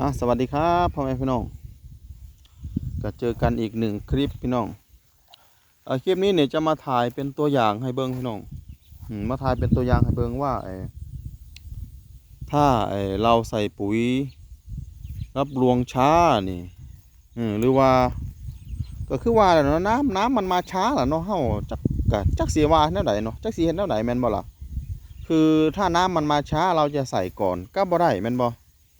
อะสวัสดีครับพ่อแม่พี่น้องก็เจอกันอีกหนึ่งคลิปพี่น้องเออคลิปนี้เนี่ยจะมาถ่ายเป็นตัวอย่างให้เบิ้งพี่น้องมาถ่ายเป็นตัวอย่างให้เบิ้งว่าไอ้ถ้าไอ้เราใส่ปุ๋ย รับรวงช้านี่หรือว่า ก็คือว่าและเนาะน้ำน้ำมันมาช้าแหละเนาะเฮาจักกะจักสียว่าแนวใดเนาะจักสีเห็นแนวใดแม่นบ่ล่ะคือถ้าน้ำมันมาช้าเราจะใส่ก่อนก็บ่ได้แม่นบ่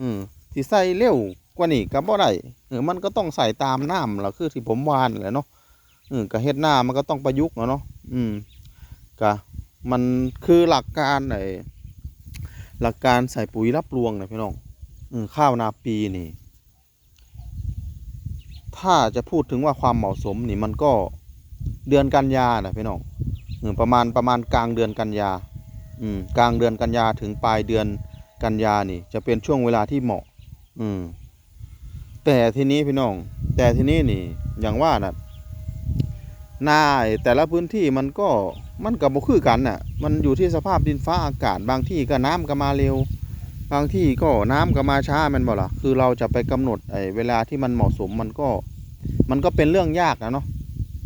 อืม ที่ใส่เร็วกว่านี้ก็บ่ได้เออมันก็ต้องใส่ตามน้ำล่ะคือที่ผมวานแหละเนาะเออก็เฮ็ดหน้ามันก็ต้องประยุกต์เนาะเนาะอืมก็มันคือหลักการไอ้หลักการใส่ปุ๋ยรับรวงนะพี่น้องอข้าวนาปีนี่ ถ้าจะพูดถึงว่าความเหมาะสมนี่มันก็เดือนกันยานะพี่น้องเออประมาณประมาณกลางเดือนกันยา อืมกลางเดือนกันยาถึงปลายเดือนกันยานี่ จะเป็นช่วงเวลาที่เหมาะ อืม แต่ทีนี้พี่น้อง แต่ทีนี้นี่ อย่างว่าน่ะนาไอ้แต่ละพื้นที่มันก็มันกับบ่คือกันน่ะ มันอยู่ที่สภาพดินฟ้าอากาศบางที่ก็น้ำก็มาเร็ว บางที่ก็น้ำก็มาช้ามันบ่ล่ะคือเราจะไปกำหนดไอ้เวลาที่มันเหมาะสมมันก็ มันก็เป็นเรื่องยากนะเนาะ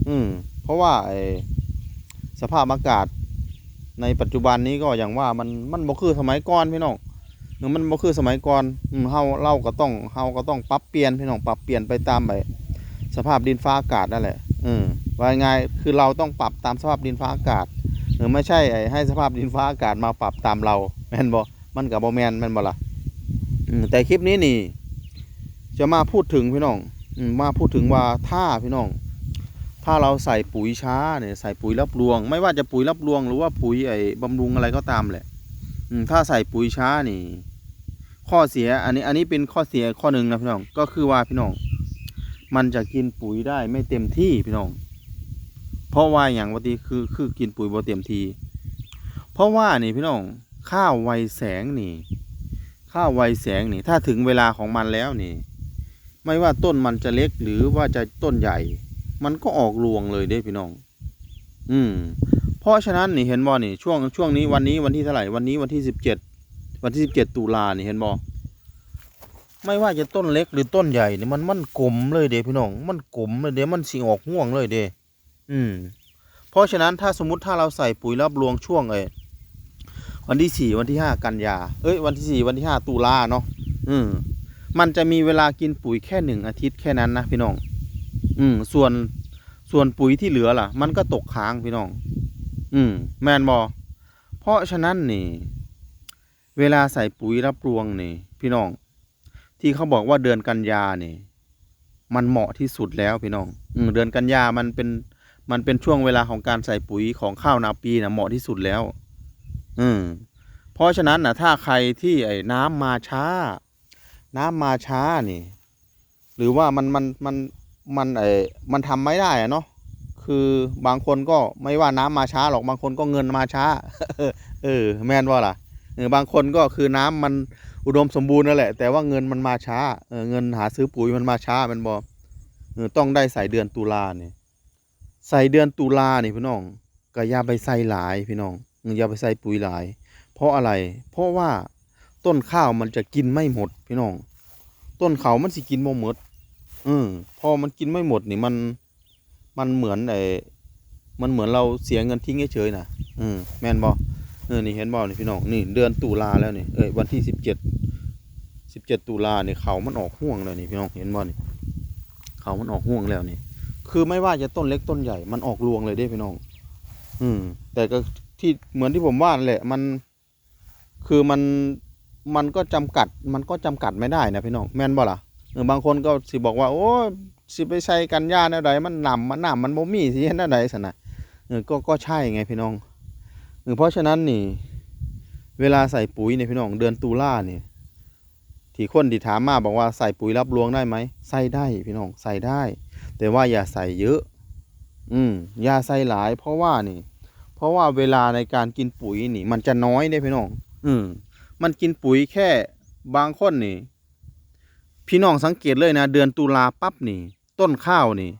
อืม เพราะว่าไอ้สภาพอากาศ ในปัจจุบันนี้ก็อย่างว่ามันมันบ่คือสมัยก่อนพี่น้อง มันบ่คือสมัยก่อนเฮาเราก็ต้องเฮาก็ต้องปรับเปลี่ยนพี่น้องปรับเปลี่ยนไปตามไปสภาพดินฟ้าอากาศนั่นแหละเออว่าง่ายคือเราต้องปรับตามสภาพดินฟ้าอากาศเออไม่ใช่ไอ้ให้สภาพดินฟ้าอากาศมาปรับตามเราแม่นบ่มันก็บ่แม่นแม่นบ่ล่ะแต่คลิปนี้นี่ จะมาพูดถึงพี่น้องมาพูดถึงว่าถ้าพี่น้อง ถ้าเราใส่ปุ๋ยช้าเนี่ยใส่ปุ๋ยรับรวง ไม่ว่าจะปุ๋ยรับรวงหรือว่าปุ๋ยไอ้บำรุงอะไรก็ตามแหละ ถ้าใส่ปุ๋ยช้านี่ ข้อเสีย อันนี้ อันนี้เป็นข้อเสียข้อหนึ่งนะพี่น้อง ก็คือว่าพี่น้อง มันจะกินปุ๋ยได้ไม่เต็มที่พี่น้อง เพราะว่าอย่างวันทีคือคือกินปุ๋ยบ่เต็มที เพราะว่านี่พี่น้อง ข้าวไวแสงนี่ ข้าวไวแสงนี่ ถ้าถึงเวลาของมันแล้วนี่ ไม่ว่าต้นมันจะเล็กหรือว่าจะต้นใหญ่ มันก็ออกรวงเลยเด้พี่น้อง อืม เพราะฉะนั้นนี่เห็นบ่นี่ช่วงช่วงนี้วันนี้วันที่เท่าไหร่วันนี้วันที่สิบเจ็ดวันที่สิบเจ็ดตุลานี่เห็นบ่ไม่ว่าจะต้นเล็กหรือต้นใหญ่นี่มันมันกลมเลยเด้พี่น้อง มันกลมเลยเด้มันสิออกห่วงเลยเด้อืม เพราะฉะนั้นถ้าสมมติถ้าเราใส่ปุ๋ยรับรวงช่วงเอ้วันที่สี่วันที่ห้ากันยา เอ้ย วันที่สี่วันที่ห้าตุลาเนาะอืมมันจะมีเวลากินปุ๋ยแค่หนึ่งอาทิตย์แค่นั้นนะพี่น้อง อืม ส่วนส่วนปุ๋ยที่เหลือล่ะ มันก็ตกค้างพี่น้อง อืม แมนบอเพราะฉะนั้นนี่ เวลาใส่ปุ๋ยรับรวงนี่ พี่น้อง ที่เขาบอกว่าเดือนกันยานี่ มันเหมาะที่สุดแล้วพี่น้อง อืมเดือนกันยามันเป็น มันเป็นช่วงเวลาของการใส่ปุ๋ยของข้าวนาปีนะเหมาะที่สุดแล้ว อืมเพราะฉะนั้นนะถ้าใครที่ไอ้น้ำมาช้า น้ำมาช้านี่ หรือว่ามันมันมันมันไอ้มันทำไม่ได้อะเนาะ คือบางคนก็ไม่ว่าน้ำมาช้าหรอกบางคนก็เงินมาช้า เออ แม่นว่าล่ะเออบางคนก็คือน้ำมันอุดมสมบูรณ์นั่นแหละ แต่ว่าเงินมันมาช้าเออเงินหาซื้อปุ๋ยมันมาช้ามันบอเออต้องได้ใส่เดือนตุลาเนี่ยใส่เดือนตุลาเนี่ยพี่น้องก็อย่าไปใส่หลายพี่น้องเอย่าไปใส่ปุ๋ยหลาย เพราะอะไร เพราะว่าต้นข้าวมันจะกินไม่หมดพี่น้อง ต้นเขามันสิกินบ่หมดเออพอมันกินไม่หมดนี่มัน มันเหมือนไอ้มันเหมือนเราเสียเงินทิ้งเฉยๆนะอืมแมนบอเออนี่เห็นบอนี่พี่น้องนี่เดือนตุลาแล้วนี่เอ้ยวันที่สิบเจ็ดสิบเจ็ดตุลาเนี่ยเขามันออกห่วงแล้วนี่พี่น้องเห็นบอนี่เขามันออกห่วงแล้วนี่ คือไม่ว่าจะต้นเล็กต้นใหญ่ มันออกรวงเลยเด้พี่น้อง อืม แต่ก็ที่เหมือนที่ผมว่านแหละ มัน คือมันมันก็จำกัด มันก็จำกัดไม่ได้นะพี่น้องแม่นบ่ล่ะเออบางคนก็สิบอกว่า โอ้ สิไปใช้กันยาแนวใดมันหนำมันหนำมันบ่มีสิเฮ็ดแนวใดซั่นะเออก็ก็ใช่ไงพี่น้องเออเพราะฉะนั้นนี่ เวลาใส่ปุ๋ยเนี่ยพี่น้องเดือนตุลาเนี่ยที่คนที่ถามมาบอกว่าใส่ปุ๋ยรับรวงได้ไหมใส่ได้พี่น้องใส่ได้ แต่ว่าอย่าใส่เยอะ อืมอย่าใส่หลาย เพราะว่านี่ เพราะว่าเวลาในการกินปุ๋ยนี่ มันจะน้อยเนี่ยพี่น้อง อืมมันกินปุ๋ยแค่บางคนนี่ พี่น้องสังเกตเลยนะ เดือนตุลาปั๊บนี่ ต้นข้าวนี่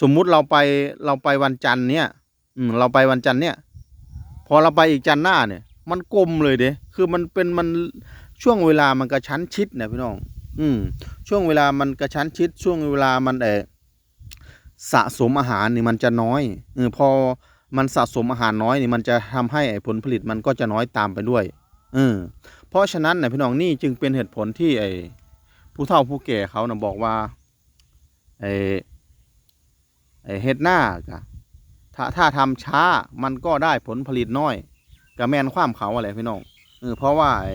สมมุติเราไปเราไปวันจันทร์เนี่ย อืมเราไปวันจันทร์เนี่ย พอเราไปอีกจันทร์หน้าเนี่ย มันกลมเลยเด้คือมันเป็นมันช่วงเวลามันกระชั้นชิดนะพี่น้อง อืม ช่วงเวลามันกระชั้นชิด ช่วงเวลามันเออสะสมอาหารนี่มันจะน้อยเออพอมันสะสมอาหารน้อยนี่มันจะทำให้ผลผลิตมันก็จะน้อยตามไปด้วยเออเพราะฉะนั้นนะพี่น้องนี่จึงเป็นเหตุผลที่ไอ้ผู้เฒ่าผู้แก่เขานะบอกว่า ไอ้ไอ้เฮ็ดหน้ากะถ้าถ้าทำช้ามันก็ได้ผลผลิตน้อยกะแมนความเขาอะไรพี่น้องเออเพราะว่าไอ้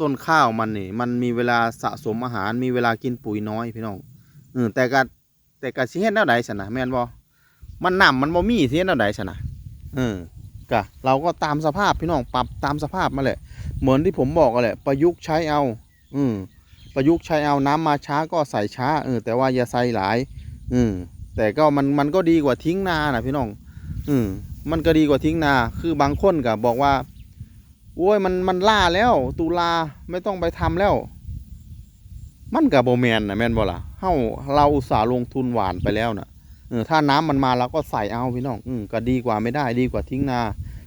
ต้นข้าวมันนี่มันมีเวลาสะสมอาหารมีเวลากินปุ๋ยน้อยพี่น้องเออแต่กะแต่กะสิเฮ็ดแนวใดสนะแม่นบ่มันน้ำมันบ่มีสิเฮ็ดแนวใดสนะเออกะเราก็ตามสภาพพี่น้องปรับตามสภาพมาแหละ เหมือนที่ผมบอกกันแหละประยุกต์ใช้เอา อืม ประยุกต์ใช้เอาน้ำมาช้าก็ใส่ช้าเออแต่ว่าอย่าใส่หลายอืมแต่ก็มันมันก็ดีกว่าทิ้งนานะพี่น้องอืมมันก็ดีกว่าทิ้งนา คือบางคนก็บอกว่าโอ้ยมันมันล่าแล้วตุลาไม่ต้องไปทำแล้ว มันกับโบแมนนะแมนบ่ล่ะเฮ้าเราอุตส่าห์ลงทุนหวานไปแล้วนะเออถ้าน้ำมันมาเราก็ใส่เอาพี่น้องอืมก็ดีกว่าไม่ได้ดีกว่าทิ้งนา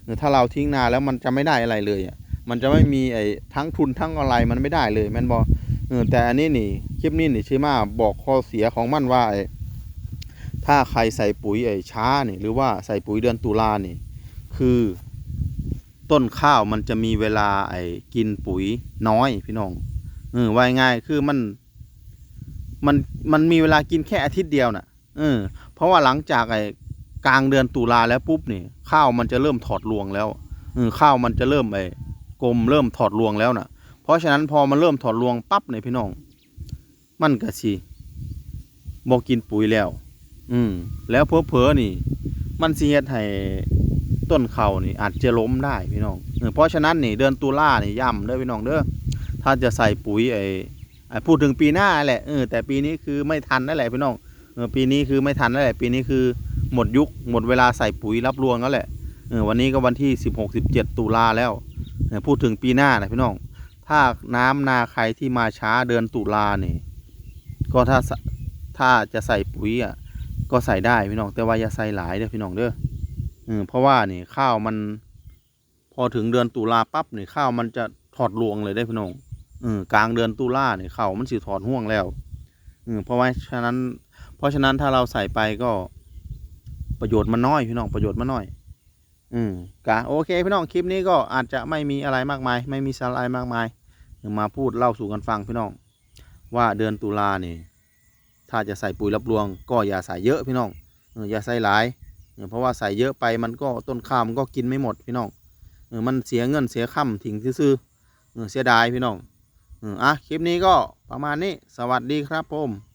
เออถ้าเราทิ้งนาแล้วมันจะไม่ได้อะไรเลยอะมันจะไม่มีไอ้ทั้งทุนทั้งอะไรมันไม่ได้เลยแมนบอ เออแต่อันนี้นี่คลิปนี้นี่ชื่อมาบอกข้อเสียของมันว่าไอ้ถ้าใครใส่ปุ๋ยไอ้ช้านี่หรือว่าใส่ปุ๋ยเดือนตุลานี่ คือต้นข้าวมันจะมีเวลาไอ้กินปุ๋ยน้อยพี่น้องเออว่าง่ายคือมัน มันมันมีเวลากินแค่อาทิตย์เดียวน่ะเออเพราะว่าหลังจากไอ้กลางเดือนตุลาแล้วปุ๊บนี่ข้าวมันจะเริ่มถอดรวงแล้วเออข้าวมันจะเริ่มไอ้กลมเริ่มถอดรวงแล้วนะเพ ราะฉะนั้นพอมันเริ่มถอดรวงปั๊บเนี่ยพี่น้อง มันก็สิบอกกินปุ๋ยแล้ว อืม แล้วเพอๆนี่ มันสิเฮ็ดให้ต้นเขานี่ อาจจะล้มได้พี่น้อง เพราะฉะนั้นนี่เดือนตุลานี่ย่ำเด้อพี่น้องเด้อ ถ้าจะใส่ปุ๋ยไอ้ไอพูดถึงปีหน้าแหละเออแต่ปีนี้คือไม่ทันนั่นแหละพี่น้องเออปีนี้คือไม่ทันนั่นแหละ ปีนี้คือหมดยุคหมดเวลาใส่ปุ๋ยรับรวงแล้วแหละเออวันนี้ก็วันที่สิบหกสิบเจ็ดตุลาแล้วพูดถึงปีหน้านะพี่น้อง ถ้าน้ำนาใครที่มาช้าเดือนตุลาเนี่ยก็ถ้าถ้าจะใส่ปุ๋ยอะก็ใส่ได้พี่น้องแต่ว่าอย่าใส่หลายเด้อพี่น้องเด้ออืมเพราะว่านี่ข้าวมัน พอถึงเดือนตุลาปั๊บนี่ข้าวมันจะถอดรวงเลยได้พี่น้องอืมกลางเดือนตุลาเนี่ยข้าวมันสิถอดห่วงแล้วอืมเพราะว่าฉะนั้น เพราะฉะนั้นถ้าเราใส่ไปก็ประโยชน์มันน้อยพี่น้องประโยชน์มันน้อย อืมกะโอเคพี่น้องคลิปนี้ก็อาจจะไม่มีอะไรมากมาย ไม่มีสาระมากมายมาพูดเล่าสู่กันฟังพี่น้อง ว่าเดือนตุลานี่ถ้าจะใส่ปุ๋ยรับรวง ก็อย่าใส่เยอะพี่น้องอย่าใส่หลายเพราะว่าใส่เยอะไปมันก็ต้นข้าวมันก็กินไม่หมดพี่น้องอมันเสียเงินเสียค่ำทิ้งซื่อเสียดายพี่น้องอะคลิปนี้ก็ประมาณนี้สวัสดีครับผม